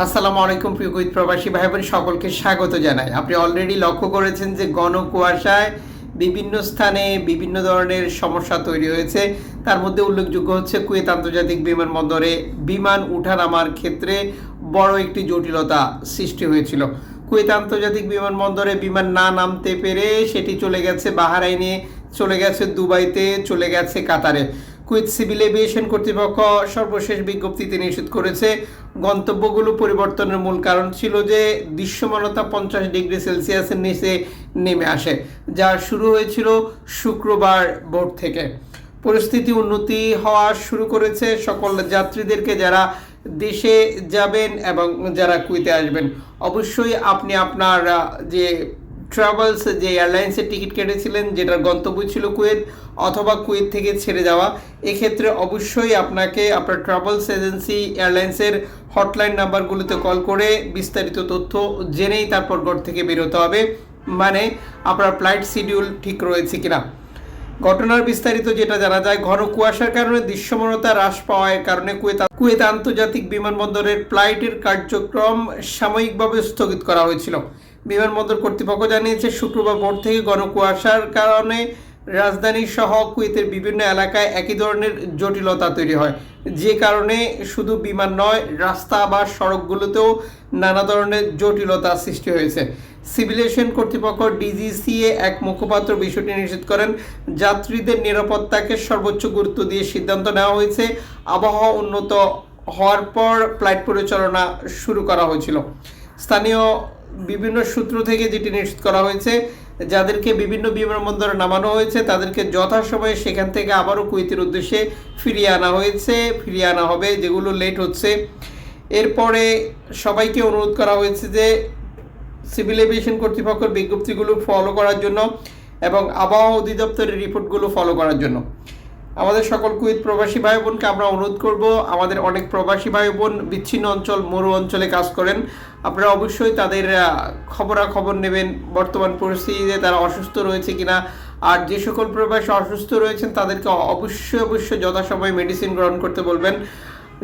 আসসালামু আলাইকুম প্রিয় কুইত প্রবাসী ভাই বোন সকলকে স্বাগত জানাই। আপনি অলরেডি লক্ষ্য করেছেন যে ঘন কুয়াশায় বিভিন্ন স্থানে বিভিন্ন ধরনের সমস্যা তৈরি হয়েছে। তার মধ্যে উল্লেখযোগ্য হচ্ছে কুয়েত আন্তর্জাতিক বিমানবন্দরে বিমান উঠানামার ক্ষেত্রে বড় একটি জটিলতা সৃষ্টি হয়েছিল। কুয়েত আন্তর্জাতিক বিমানবন্দরে বিমান না নামতে পেরে সেটি চলে গেছে বাহারাইনে, চলে গেছে দুবাইতে, চলে গেছে কাতারে। কুয়েত সিভিল এভিয়েশন কর্তৃপক্ষ সর্বশেষ বিজ্ঞপ্তিতে নিশ্চিত করেছে। গন্তব্যগুলো পরিবর্তনের মূল কারণ ছিল যে দৃশ্যমানতা পঞ্চাশ ডিগ্রি সেলসিয়াসের নিচে নেমে আসে, যা শুরু হয়েছিল শুক্রবার ভোর থেকে। পরিস্থিতি উন্নতি হওয়া শুরু করেছে সকল যাত্রীদেরকে যারা দেশে যাবেন এবং যারা কুইতে আসবেন। অবশ্যই আপনি আপনার যে ট্রাভেলস যে এয়ারলাইন্সের টিকিট কেটেছিলেন, যেটার গন্তব্য ছিল কুয়েত অথবা কুয়েত থেকে ছেড়ে যাওয়া, এক্ষেত্রে অবশ্যই আপনাকে আপনার ট্রাভেলস এজেন্সি এয়ারলাইন্সের হটলাইন নাম্বারগুলোতে কল করে বিস্তারিত তথ্য জেনেই তারপর ঘর থেকে বেরোতে হবে। মানে আপনার ফ্লাইট শিডিউল ঠিক রয়েছে কিনা। ঘটনার বিস্তারিত যেটা জানা যায়, ঘন কুয়াশার কারণে দৃশ্যমানতা হ্রাস পাওয়ার কারণে কুয়েত কুয়েত আন্তর্জাতিক বিমানবন্দরের ফ্লাইটের কার্যক্রম সাময়িকভাবে স্থগিত করা হয়েছিল। বিমানবন্দর কর্তৃপক্ষ জানিয়েছে, শুক্রবার ভোর থেকে ঘন কুয়াশার কারণে রাজধানী সহ কুয়েতের বিভিন্ন এলাকায় একই ধরনের জটিলতা তৈরি হয়। যে কারণে শুধু বিমান নয়, রাস্তা বা সড়কগুলোতেও নানা ধরনের জটিলতা সৃষ্টি হয়েছে। সিভিলেশন কর্তৃপক্ষ ডিজিসিএ এক মুখপাত্র বিষয়টি নিশ্চিত করেন, যাত্রীদের নিরাপত্তাকে সর্বোচ্চ গুরুত্ব দিয়ে সিদ্ধান্ত নেওয়া হয়েছে। আবহাওয়া উন্নত হওয়ার পর ফ্লাইট পরিচালনা শুরু করা হয়েছিল। স্থানীয় বিভিন্ন সূত্র থেকে যেটি নিশ্চিত করা হয়েছে, যাদেরকে বিভিন্ন বিমানবন্দরে নামানো হয়েছে, তাদেরকে যথাসময়ে সেখান থেকে আবারও কুয়েতের উদ্দেশ্যে ফিরিয়ে আনা হয়েছে। ফিরিয়ে আনা হবে, যেগুলো লেট হচ্ছে। এরপরে সবাইকে অনুরোধ করা হয়েছে যে সিভিল এভিয়েশন কর্তৃপক্ষের বিজ্ঞপ্তিগুলো ফলো করার জন্য এবং আবহাওয়া অধিদপ্তরের রিপোর্টগুলো ফলো করার জন্য। আমাদের সকল কুয়েত প্রবাসী ভাই বোনকে আমরা অনুরোধ করব, আমাদের অনেক প্রবাসী ভাই বোন বিচ্ছিন্ন অঞ্চল, মরু অঞ্চলে কাজ করেন। আপনারা অবশ্যই তাদের খবরাখবর নেবেন। বর্তমান পরিস্থিতিতে তারা অসুস্থ রয়েছে কিনা, আর যে সকল প্রবাসী অসুস্থ রয়েছেন তাদেরকে অবশ্যই অবশ্যই যথাসময়ে মেডিসিন গ্রহণ করতে বলবেন।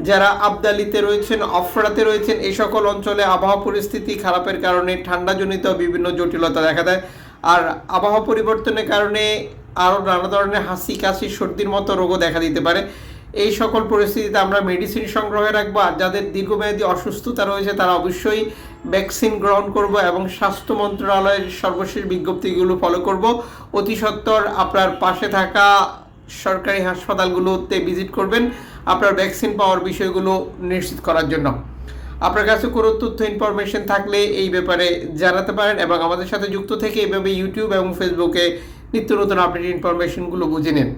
যারা আবদালিতে রয়েছেন, অফরাতে রয়েছেন, এই সকল অঞ্চলে আবহাওয়া পরিস্থিতি খারাপের কারণে, ঠান্ডাজনিত বিভিন্ন জটিলতা দেখা দেয়। আর আবহাওয়া পরিবর্তনের কারণে আরও নানা ধরনের হাসি কাশি, সর্দির মতো রোগও দেখা দিতে পারে। এই সকল পরিস্থিতিতে আমরা মেডিসিন সংগ্রহে রাখব আর যাদের দীর্ঘমেয়াদী অসুস্থতা রয়েছে তারা অবশ্যই ভ্যাকসিন গ্রহণ করব এবং স্বাস্থ্য মন্ত্রণালয়ের সর্বশেষ বিজ্ঞপ্তিগুলো ফলো করব। অতি সত্বর আপনার পাশে থাকা সরকারি হাসপাতালগুলোতে ভিজিট করবেন আপনার ভ্যাকসিন পাওয়ার বিষয়গুলো নিশ্চিত করার জন্য। আপনার কাছে কোনো তথ্য ইনফরমেশন থাকলে এই ব্যাপারে জানাতে পারেন এবং আমাদের সাথে যুক্ত থেকে এইভাবে ইউটিউব এবং ফেসবুকে নিত্য নতুন আপডেট ইনফরমেশনগুলো বুঝে নিন।